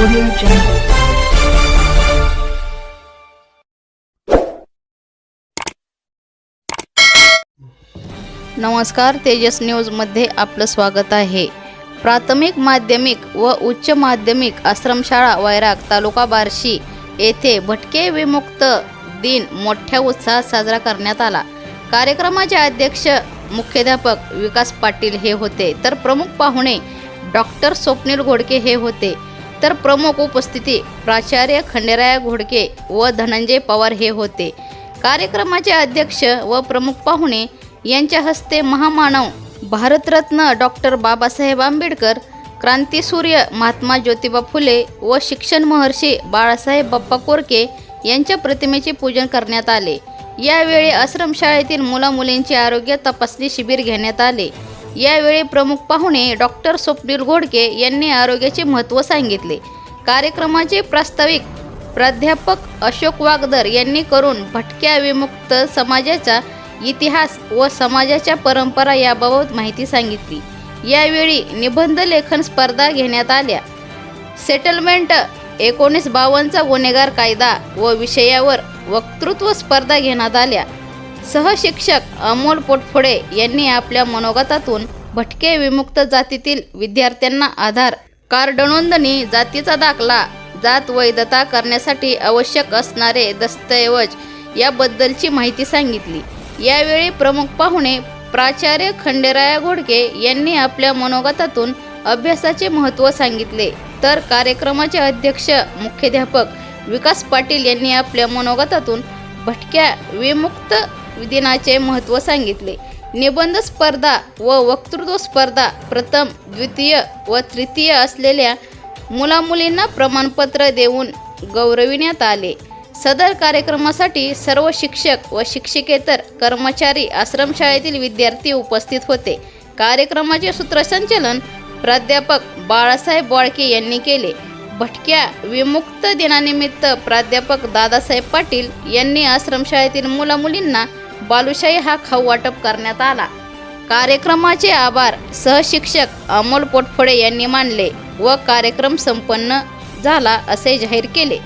Audio Jungle. नमस्कार तेजस न्यूजमध्ये आपलं स्वागत आहे. प्राथमिक माध्यमिक व उच्च माध्यमिक आश्रमशाळा वैराग तालुका बार्शी येथे भटके विमुक्त दिन मोठ्या उत्साहात साजरा करण्यात आला. कार्यक्रमाचे अध्यक्ष मुख्याध्यापक विकास पाटील हे होते. तर प्रमुख पाहुणे डॉक्टर स्वप्नील घोडके हे होते. तर प्रमुख उपस्थिती प्राचार्य खंडेराया घोडके व धनंजय पवार हे होते. कार्यक्रमाचे अध्यक्ष व प्रमुख पाहुणे यांच्या हस्ते महामानव भारतरत्न डॉक्टर बाबासाहेब आंबेडकर क्रांतीसूर्य महात्मा ज्योतिबा फुले व शिक्षण महर्षी बाळासाहेब बाप्पा कोरके यांच्या प्रतिमेचे पूजन करण्यात आले. यावेळी आश्रमशाळेतील मुलामुलींचे आरोग्य तपासणी शिबिर घेण्यात आले. यावेळी प्रमुख पाहुणे डॉक्टर स्वप्नील घोडके यांनी आरोग्याचे महत्त्व सांगितले. कार्यक्रमाचे प्रास्ताविक प्राध्यापक अशोक वागदर यांनी करून भटक्या विमुक्त समाजाचा इतिहास व समाजाच्या परंपरा याबाबत माहिती सांगितली. यावेळी निबंध लेखन स्पर्धा घेण्यात आल्या. सेटलमेंट एकोणीस बावन्नचा गुन्हेगार कायदा व विषयावर वक्तृत्व स्पर्धा घेण्यात आल्या. सहशिक्षक अमोल पोटफोडे यांनी आपल्या मनोगतातून भटके विमुक्त जातीतील विद्यार्थ्यांना आधार कार्ड नोंदणी जातीचा दाखला जात वैधता करण्यासाठी आवश्यक असणारे दस्तऐवज याबद्दलची माहिती सांगितली. यावेळी प्रमुख पाहुणे प्राचार्य खंडेराया घोडके यांनी आपल्या मनोगतातून अभ्यासाचे महत्त्व सांगितले. तर कार्यक्रमाचे अध्यक्ष मुख्याध्यापक विकास पाटील यांनी आपल्या मनोगतातून भटक्या विमुक्त दिनाचे महत्त्व सांगितले. निबंध स्पर्धा व वक्तृत्व स्पर्धा प्रथम द्वितीय व तृतीय असलेल्या मुलामुलींना प्रमाणपत्र देऊन गौरविण्यात आले. सदर कार्यक्रमासाठी सर्व शिक्षक व शिक्षिकेतर कर्मचारी आश्रमशाळेतील विद्यार्थी उपस्थित होते. कार्यक्रमाचे सूत्रसंचालन प्राध्यापक बाळासाहेब बाळके यांनी केले. भटक्या विमुक्त दिनानिमित्त प्राध्यापक दादासाहेब पाटील यांनी आश्रमशाळेतील मुलामुलींना बालुशाही हा खाऊ वाटप करण्यात आला. कार्यक्रमाचे आभार सहशिक्षक अमोल पोटफोडे यांनी मानले व कार्यक्रम संपन्न झाला असे जाहीर केले.